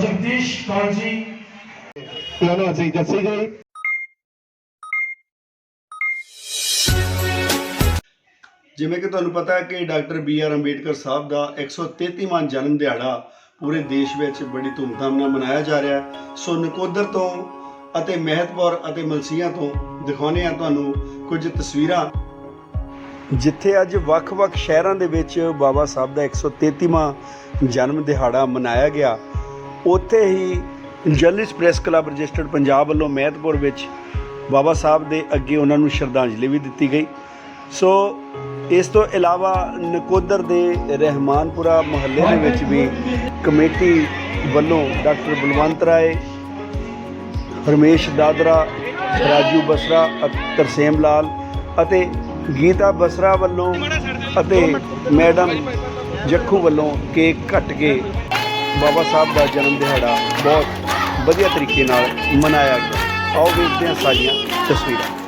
ਜਗਦੀਸ਼ ਕੌਰ ਜੀ ਉਹਨਾਂ ਅਸੀਂ ਦੱਸੀ ਗਈ ਜਿਵੇਂ ਕਿ ਤੁਹਾਨੂੰ ਪਤਾ ਹੈ ਕਿ doctor B R Ambedkar Sahib ਦਾ 133ਵਾਂ ਜਨਮ ਦਿਹਾੜਾ ਪੂਰੇ ਦੇਸ਼ ਵਿੱਚ ਬੜੀ ਧੂਮਧਾਮ ਨਾਲ ਮਨਾਇਆ ਜਾ ਰਿਹਾ ਹੈ। ਸੋ ਨਕੋਦਰ ਤੋਂ ਅਤੇ ਮਹਿਤਪੁਰ ਅਤੇ ਮਲਸੀਆਂ ਤੋਂ ਦਿਖਾਉਂਦੇ ਆ ਤੁਹਾਨੂੰ ਕੁਝ ਤਸਵੀਰਾਂ। ਜਿੱਥੇ ਅੱਜ ਵੱਖ-ਵੱਖ ਸ਼ਹਿਰਾਂ ਦੇ ਵਿੱਚ ਬਾਬਾ ਸਾਹਿਬ ਦਾ 133ਵਾਂ ਜਨਮ ਦਿਹਾੜਾ ਮਨਾਇਆ ਗਿਆ। ਉੱਥੇ ਹੀ journalist press club registered Punjab ਵੱਲੋਂ ਮਹਿਤਪੁਰ ਵਿੱਚ ਬਾਬਾ ਸਾਹਿਬ ਦੇ ਅੱਗੇ ਉਹਨਾਂ ਨੂੰ ਸ਼ਰਧਾਂਜਲੀ ਵੀ ਦਿੱਤੀ ਗਈ। ਸੋ ਇਸ ਤੋਂ ਇਲਾਵਾ ਨਕੋਦਰ ਦੇ ਰਹਿਮਾਨਪੁਰਾ ਮੁਹੱਲੇ ਦੇ ਵਿੱਚ ਵੀ ਕਮੇਟੀ ਵੱਲੋਂ ਡਾਕਟਰ ਬਲਵੰਤ ਰਾਏ ਰਮੇਸ਼ ਦਾਦਰਾ, ਰਾਜੂ ਬਸਰਾ ਤਰਸੇਮ ਲਾਲ ਅਤੇ ਗੀਤਾ ਬਸਰਾ ਵੱਲੋਂ ਅਤੇ ਮੈਡਮ ਜੱਖੂ ਵੱਲੋਂ ਕੇਕ ਕੱਟ ਕੇ ਬਾਬਾ ਸਾਹਿਬ ਦਾ ਜਨਮ ਦਿਹਾੜਾ ਬਹੁਤ ਵਧੀਆ ਤਰੀਕੇ ਨਾਲ ਮਨਾਇਆ ਗਿਆ। ਆਓ ਵੇਖਦੇ ਹਾਂ ਸਾਰੀਆਂ ਤਸਵੀਰਾਂ।